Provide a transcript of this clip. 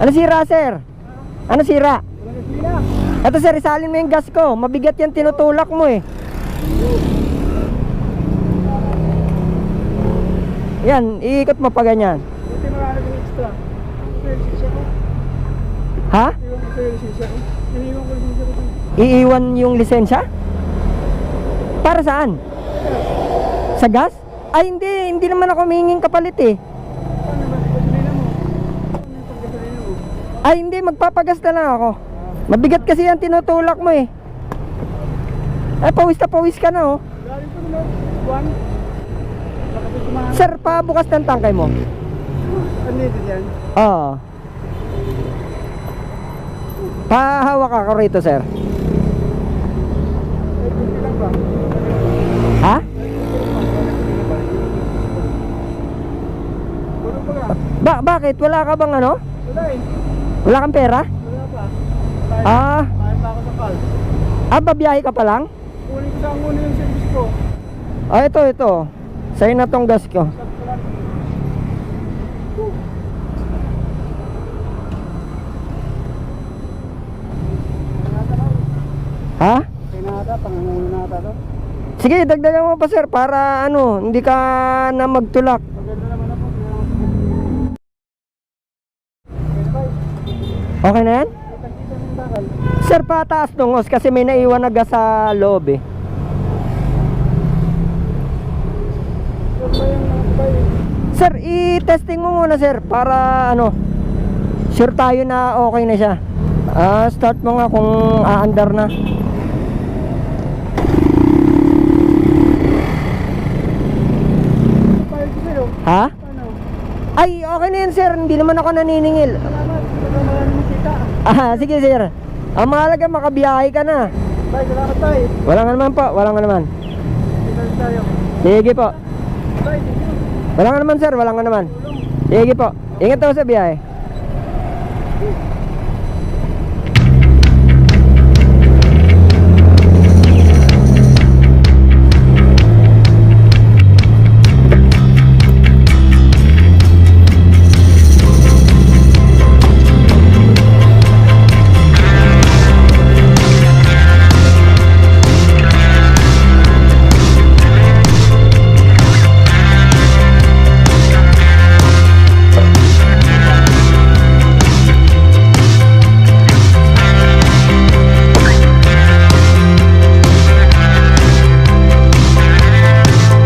Ano sira, sir? Ano sira? Ito, sir, isalin mo yung gas ko. Mabigat yan tinutulak mo eh. Yan, iikot mo pa ganyan. Ha? Iiwan yung lisensya? Para saan? Sa gas? Ay, hindi. Hindi naman ako huminging kapalit eh. Paano ba? Gasolina mo. Ano yung paggasolina mo? Ay, hindi. Magpapagas na lang ako. Mabigat kasi yan tinutulak mo eh. Ay, pawis na pawis ka na oh. Sir, pabukas ng tangkay mo. Ano dito yan? Oo. Pahawak ako rito, sir. Eh? Ha? Pa? Ba bakit? Wala ka bang ano? Wala eh. Wala kang pera? Wala pa. Kahit- Ah, Kahit pa ako sa call. ah babiyahe ka pa lang? Kunin ko sa muna yung service ko. Ah, ito, ito. Sa'yo na tong gas ko. Lang. Ha? Pinata, pangangulo na ata to. Sige, dagdagan mo pa, sir, para ano, hindi ka na magtulak. Okay na yan? Sir, pataas nungos kasi may naiwan na gas sa loob eh. Sir, i-testing mo muna, sir, para ano, sure tayo na okay na siya. Ah, start mo nga kung aandar na. Ha? Ay, okay na yan, sir. Hindi naman ako naniningil. Salamat. Wala maraming kita. Ah, sige, sir. Ang mahalaga, makabiyahe ka na. Bye, salamat tayo. Wala nga naman po, wala nga naman. Sige po. Wala nga naman, sir. Wala nga naman. Sige po. Ingat ako sa biyahe.